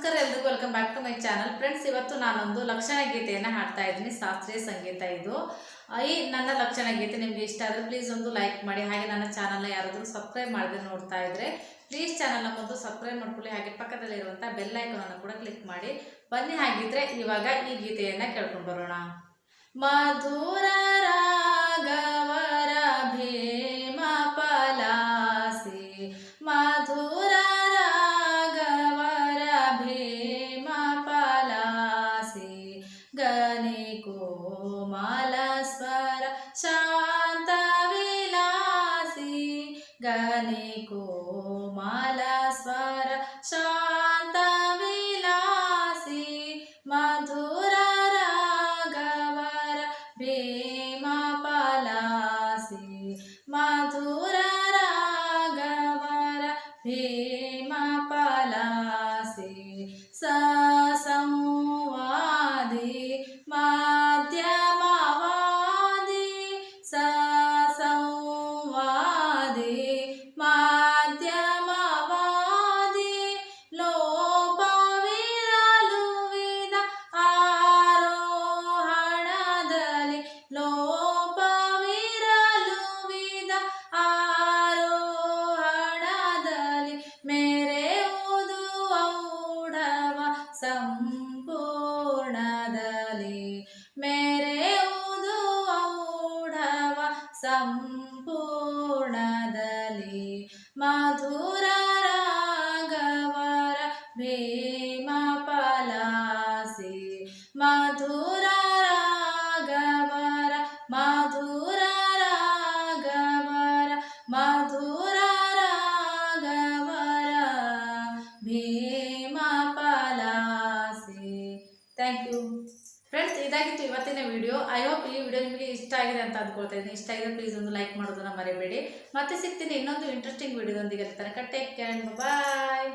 ನಮಸ್ಕಾರ ಎಲ್ರಿಗೂ welcome back to my channel friends ಇವತ್ತು ನಾನೊಂದು ಲಕ್ಷಣ ಗೀತೆಯನ್ನು ಹಾಡ್ತಾ ಇದ್ದೀನಿ. ಶಾಸ್ತ್ರೀಯ ಸಂಗೀತ ಇದು. ಈ ನನ್ನ ಲಕ್ಷಣ ಗೀತೆ ನಿಮಗೆ ಇಷ್ಟ ಆದರೆ ಪ್ಲೀಸ್ ಒಂದು ಲೈಕ್ ಮಾಡಿ. ಹಾಗೆ ನನ್ನ ಚಾನಲ್ನ ಯಾರಾದರೂ ಸಬ್ಸ್ಕ್ರೈಬ್ ಮಾಡದೆ ನೋಡ್ತಾ ಇದ್ರೆ ಪ್ಲೀಸ್ ಚಾನಲ್ನ ಒಂದು ಸಬ್ಸ್ಕ್ರೈಬ್ ಮಾಡ್ಕೊಳ್ಳಿ. ಹಾಗೆ ಪಕ್ಕದಲ್ಲಿರುವಂಥ ಬೆಲ್ ಐಕನನ್ನು ಕೂಡ ಕ್ಲಿಕ್ ಮಾಡಿ. ಬನ್ನಿ, ಹಾಗಿದ್ರೆ ಇವಾಗ ಈ ಗೀತೆಯನ್ನು ಕೇಳ್ಕೊಂಡು ಬರೋಣ. ಮಧುರ ರಾಗವರ ಭೀಮ ಪಲಾಸಿ, ಮಧುರ गनि को मल स्वर शान्त मिलासि मधुरगवर भीमा पलासि मधुर रागवर भीम स ಸಂಪೂರ್ಣದಲ್ಲಿ ಮೆರೆಯುವುದು ಔಢವ ಸಂಪೂರ್ಣದಲ್ಲಿ ಮಧುರ ಥ್ಯಾಂಕ್ ಯು ಫ್ರೆಂಡ್ಸ್ ಇದಾಗಿತ್ತು ಇವತ್ತಿನ ವಿಡಿಯೋ ಐ ಹೋಪ್ ಈ ವಿಡಿಯೋ ನಿಮಗೆ ಇಷ್ಟ ಆಗಿದೆ ಅಂತ ಅಂದ್ಕೊಳ್ತಾ ಇದ್ದೀನಿ. ಇಷ್ಟ ಆಗಿದೆ ಪ್ಲೀಸ್ ಒಂದು ಲೈಕ್ ಮಾಡೋದನ್ನ ಮರಿಬೇಡಿ. ಮತ್ತೆ ಸಿಗ್ತೀನಿ ಇನ್ನೊಂದು ಇಂಟ್ರೆಸ್ಟಿಂಗ್ ವಿಡಿಯೋದೊಂದಿಗೆ ತನಕ ಟೇಕ್ ಕೇರ್ ಬಾಯ್